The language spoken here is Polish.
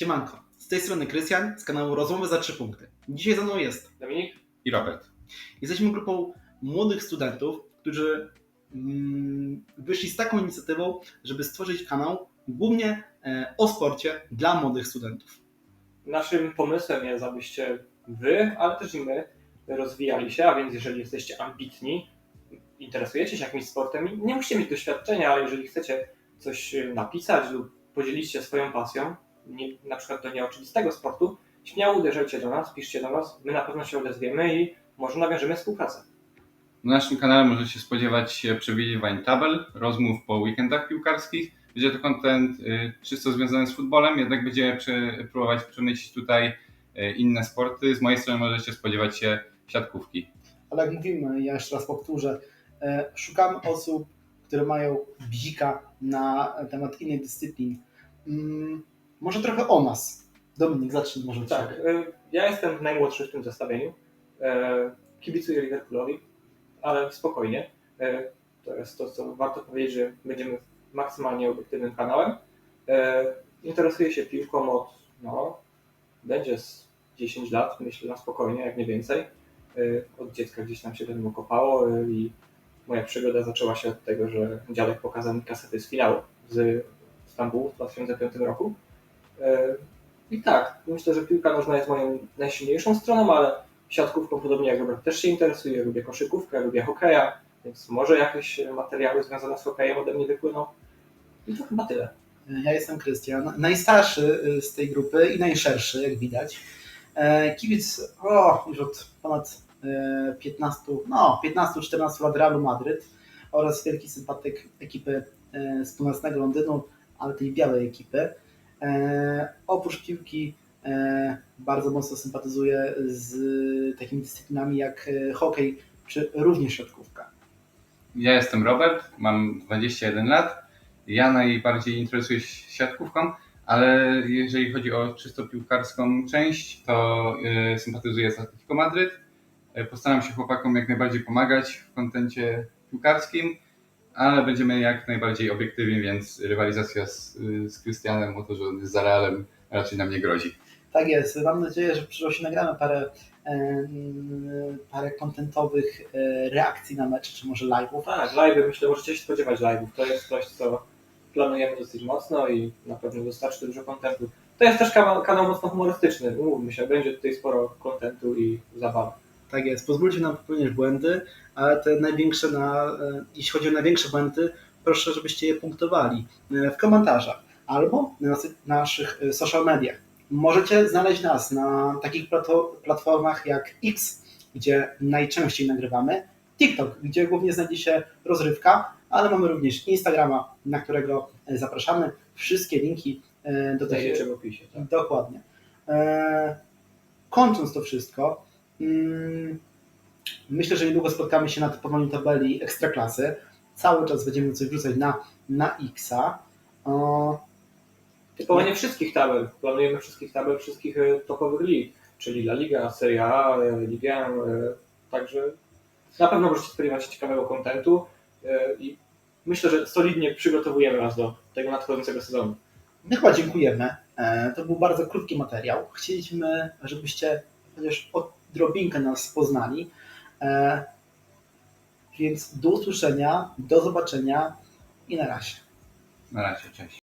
Siemanko, z tej strony Krystian z kanału Rozmowy za 3 punkty. Dzisiaj ze mną jest. Dominik? i Robert. Jesteśmy grupą młodych studentów, którzy mm, wyszli z taką inicjatywą, żeby stworzyć kanał głównie e, o sporcie dla młodych studentów. Naszym pomysłem jest, abyście wy, ale też i my rozwijali się, a więc jeżeli jesteście ambitni, interesujecie się jakimś sportem, i nie musicie mieć doświadczenia, ale jeżeli chcecie coś e, napisać lub podzielić się swoją pasją, nie, na przykład do nieoczywistego sportu, śmiało uderzajcie do nas, piszcie do nas, my na pewno się odezwiemy i może nawiążemy współpracę. Na naszym kanale możecie spodziewać się przewidywań tabel, rozmów po weekendach piłkarskich. Będzie to kontent y, czysto związany z futbolem, jednak będziemy prze, próbować przemyśleć tutaj y, inne sporty. Z mojej strony możecie spodziewać się siatkówki. Ale jak mówimy, ja jeszcze raz powtórzę, e, szukamy osób, które mają bzika na temat innych dyscyplin. Może trochę o nas. Dominik, zacznij może Tak, siebie. e, ja jestem najmłodszy w tym zestawieniu. E, Kibicuję Liverpoolowi, ale spokojnie. E, To jest to, co warto powiedzieć, że będziemy maksymalnie obiektywnym kanałem. Interesuję się piłką od, no, będzie z 10 lat, myślę na spokojnie, jak nie więcej. Od dziecka gdzieś tam się mnie kopało i moja przygoda zaczęła się od tego, że dziadek pokazał mi kasety z finału z Stambułu w 2005 roku. E, i tak, myślę, że piłka nożna jest moją najsilniejszą stroną, ale siatkówką podobnie jak Robert też się interesuje, lubię koszykówkę, lubię hokeja, więc może jakieś materiały związane z hokejem ode mnie wypłyną. I to chyba tyle. Ja jestem Krystian, najstarszy y, z tej grupy i najszerszy, jak widać. E, Kibic o, już od ponad e, 15, no 15-14 lat Realu Madryt oraz wielki sympatyk ekipy e, z północnego Londynu, ale tej białej ekipy. E, Oprócz piłki e, bardzo mocno sympatyzuję z takimi dyscyplinami jak e, hokej czy również siatkówka. Ja jestem Robert, mam 21 lat. Ja najbardziej interesuję się siatkówką, ale jeżeli chodzi o czysto piłkarską część, to sympatyzuję z Atletico Madryt. Postaram się chłopakom jak najbardziej pomagać w kontencie piłkarskim, ale będziemy jak najbardziej obiektywni, więc rywalizacja z, z Krystianem o to, że on jest za Realem raczej nam nie grozi. Tak jest. Mam nadzieję, że w przyszłości nagramy parę, e, parę kontentowych e, reakcji na mecze, czy może live'ów. Tak, live'y, myślę, możecie się spodziewać live'ów. To jest coś, co planujemy dosyć mocno i na pewno dostarczy dużo kontentu. To jest też kanał, kanał mocno humorystyczny, umówmy się, będzie tutaj sporo kontentu i zabawy. Tak jest. Pozwólcie nam popełniać błędy, ale te największe, na, e, jeśli chodzi o największe błędy, proszę, żebyście je punktowali e, w komentarzach albo na nas- naszych e, social mediach. Możecie znaleźć nas na takich platformach jak X, gdzie najczęściej nagrywamy, TikTok, gdzie głównie znajdzie się rozrywka, ale mamy również Instagrama, na którego zapraszamy. Wszystkie linki do tej Znajdziecie w opisie. Tak. Dokładnie. Kończąc to wszystko, myślę, że niedługo spotkamy się na typowaniu tabeli ekstraklasy. Cały czas będziemy coś wrzucać na, na Xa. Typowanie wszystkich tabel. Planujemy wszystkich tabel, wszystkich e, topowych lig, czyli La Liga, Serie A, e, Liga, e, także na pewno możecie spodziewać się ciekawego kontentu i myślę, że solidnie przygotowujemy nas do tego nadchodzącego sezonu. My chyba dziękujemy. To był bardzo krótki materiał. Chcieliśmy, żebyście chociaż odrobinkę nas poznali. E, Więc do usłyszenia, do zobaczenia i na razie. Na razie, cześć.